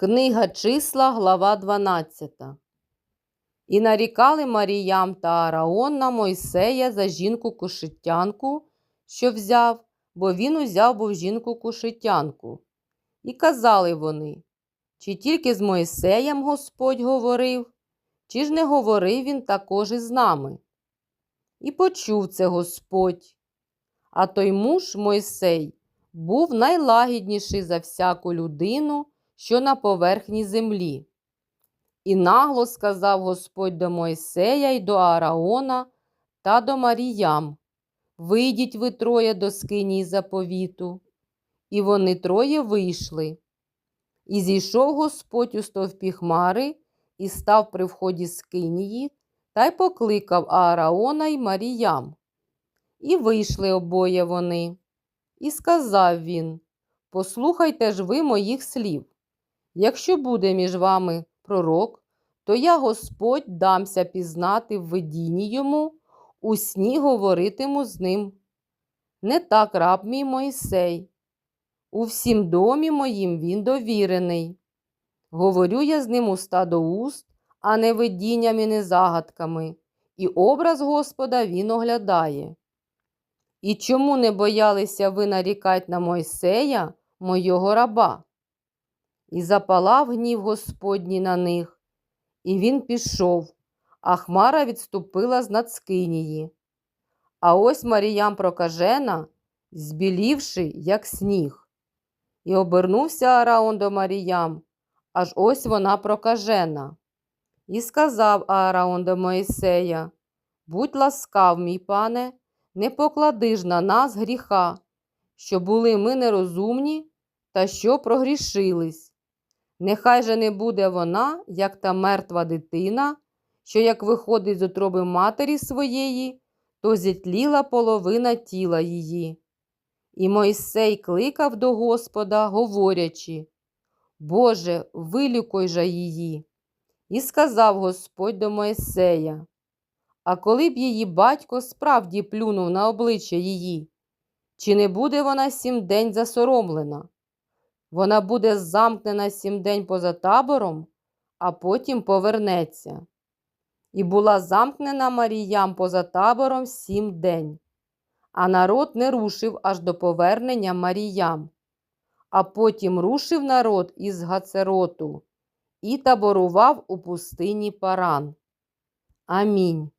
Книга числа, глава 12. І нарікали Маріям та Араон на Мойсея за жінку кушитянку, що взяв, бо він узяв був жінку кушитянку. І казали вони, чи тільки з Мойсеєм Господь говорив, чи ж не говорив він також із нами. І почув це Господь. А той муж Мойсей був найлагідніший за всяку людину, що на поверхні землі. І нагло сказав Господь до Мойсея й до Аараона та до Маріям Вийдіть ви троє до скинії заповіту. І вони троє вийшли. І зійшов Господь у стовпі хмари і став при вході скинії та й покликав Аараона й Маріям. І вийшли обоє вони. І сказав він: Послухайте ж ви моїх слів. Якщо буде між вами пророк, то я Господь дамся пізнати в видінні йому, у сні говоритиму з ним. Не так раб мій Мойсей. У всім домі моїм він довірений. Говорю я з ним уста до уст, а не видіннями, не загадками, і образ Господа він оглядає. І чому не боялися ви нарікать на Мойсея, мойого раба? І запалав гнів Господній на них, і він пішов, а хмара відступила з надскинії. А ось Маріям прокажена, збілівши, як сніг. І обернувся Аараон до Маріям, аж ось вона прокажена. І сказав Аараон до Моїсея: Будь ласкав, мій пане, не поклади ж на нас гріха, що були ми нерозумні та що прогрішились. Нехай же не буде вона, як та мертва дитина, що як виходить з утроби матері своєї, то зітліла половина тіла її. І Мойсей кликав до Господа, говорячи, Боже, вилікуй же її. І сказав Господь до Мойсея, а коли б її батько справді плюнув на обличчя її, чи не буде вона сім день засоромлена? Вона буде замкнена сім день поза табором, а потім повернеться. І була замкнена Маріям поза табором сім день, а народ не рушив аж до повернення Маріям. А потім рушив народ із Гацероту і таборував у пустині Паран. Амінь.